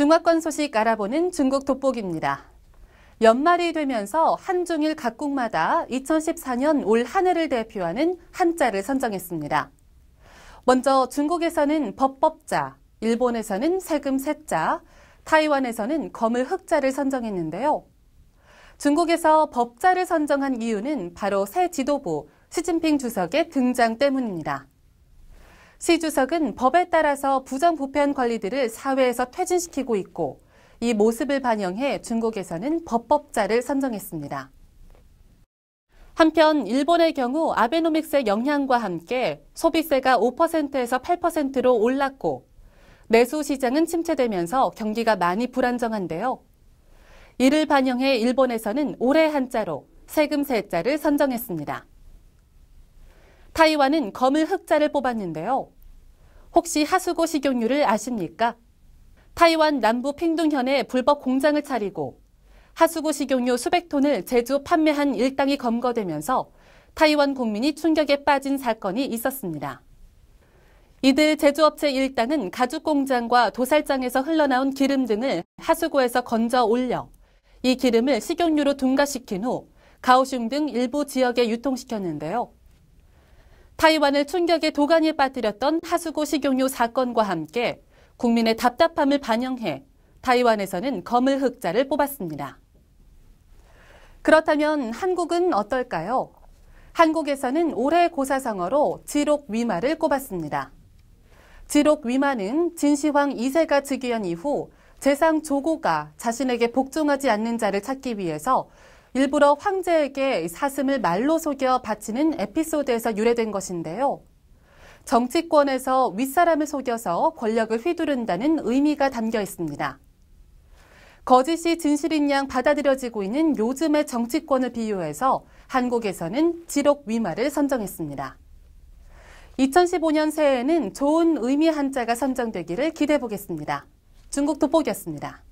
중화권 소식 알아보는 중국 돋보기입니다. 연말이 되면서 한중일 각국마다 2014년 올 한 해를 대표하는 한자를 선정했습니다. 먼저 중국에서는 법법자, 일본에서는 세금 세자, 타이완에서는 검을 흑자를 선정했는데요. 중국에서 법자를 선정한 이유는 바로 새 지도부 시진핑 주석의 등장 때문입니다. 시 주석은 법에 따라서 부정부패한 관리들을 사회에서 퇴진시키고 있고 이 모습을 반영해 중국에서는 법법자를 선정했습니다. 한편 일본의 경우 아베노믹스의 영향과 함께 소비세가 5%에서 8%로 올랐고 내수 시장은 침체되면서 경기가 많이 불안정한데요. 이를 반영해 일본에서는 올해 한자로 세금 세자를 선정했습니다. 타이완은 검을 흑자를 뽑았는데요. 혹시 하수고 식용유를 아십니까? 타이완 남부 핑둥현에 불법 공장을 차리고 하수구 식용유 수백 톤을 제조 판매한 일당이 검거되면서 타이완 국민이 충격에 빠진 사건이 있었습니다. 이들 제조업체 일당은 가죽 공장과 도살장에서 흘러나온 기름 등을 하수구에서 건져 올려 이 기름을 식용유로 둔가시킨 후 가오슝 등 일부 지역에 유통시켰는데요. 타이완을 충격의 도가니에 빠뜨렸던 하수구 식용유 사건과 함께 국민의 답답함을 반영해 타이완에서는 검을 흑자를 뽑았습니다. 그렇다면 한국은 어떨까요? 한국에서는 올해 고사성어로 지록 위마를 꼽았습니다. 지록 위마는 진시황 2세가 즉위한 이후 재상 조고가 자신에게 복종하지 않는 자를 찾기 위해서 일부러 황제에게 사슴을 말로 속여 바치는 에피소드에서 유래된 것인데요. 정치권에서 윗사람을 속여서 권력을 휘두른다는 의미가 담겨 있습니다. 거짓이 진실인 양 받아들여지고 있는 요즘의 정치권을 비유해서 한국에서는 지록 위마를 선정했습니다. 2015년 새해에는 좋은 의미 한자가 선정되기를 기대해 보겠습니다. 중국 돋보기였습니다.